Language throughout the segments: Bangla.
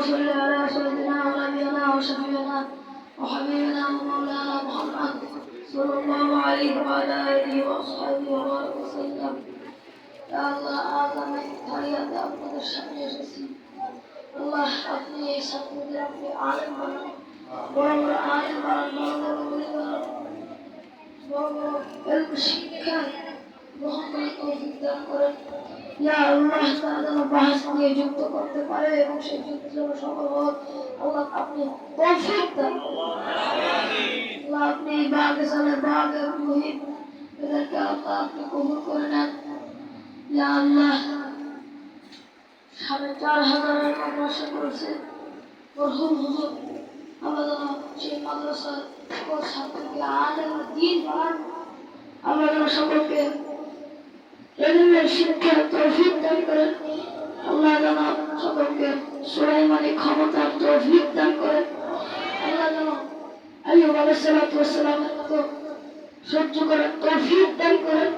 اللهم على سيدنا ونبينا وشفينا وحبيبنا ومولانا محمد صلى الله عليه وعلى آله وأصحابه وبارك وسلم يا الله أعظم إحتياط أفضل الشمل الرسيم الله أبني شكر ربي عالم وعمر عالم على المنظر والمنظر والمنظر والمشكل করে তৌফিক দান করেন ইয়া আল্লাহ যুক্ত করতে পারে এবং সেই যুক্ত যেন সফল আপনি তৌফিক দান আপনি বাগে সালে বাগে মুহিত এদেরকে আল্লাহ আপনি কবুল করে নেন ইয়া আল্লাহ সাড়ে চার হাজারের মাদ্রাসা করেছে মরহুম হুজুর আমরা যেন সেই মাদ্রাসার সকল ছাত্রকে আলেম দিন বানান আমরা যেন সকলকে শিক্ষার তৌফিক দান করেন আল্লাহ যেন সকলকে সুলাইমানি ক্ষমতার তৌফিক দান করেন। আল্লাহ যেন আইয়ুব আলাইহিস সালাতু মতো সহ্য করার তৌফিক দান করেন।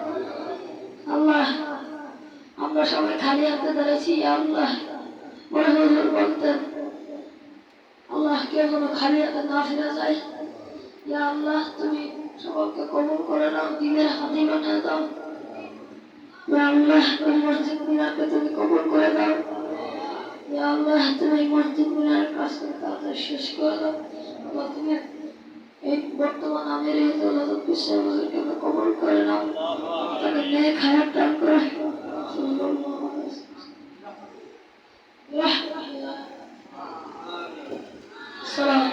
আল্লাহ, আমরা সবাই খালি হাতে দাঁড়াইছি আল্লাহ। বড় হুজুর বলতেন, আল্লাহ, কেউ যেন খালি হাতে না ফিরে যায়। ইয়া আল্লাহ, তুমি সকলকে কবুল করে নাও, দিনের হাতি বানিয়ে দাও। আল্লাহ এই মসজিদ মিনারকে তুমি কবুল করে দাও ইয়া আল্লাহ, তুমি মসজিদ মিনারের কাজকে তাড়াতাড়ি শেষ করে দাও। আল্লাহ, তুমি এই বর্তমান আমির এই দৌলত বিশ্বের হুজুরকে কবুল করে নাও, তাকে নেক হায়াত দান করে। সালাম।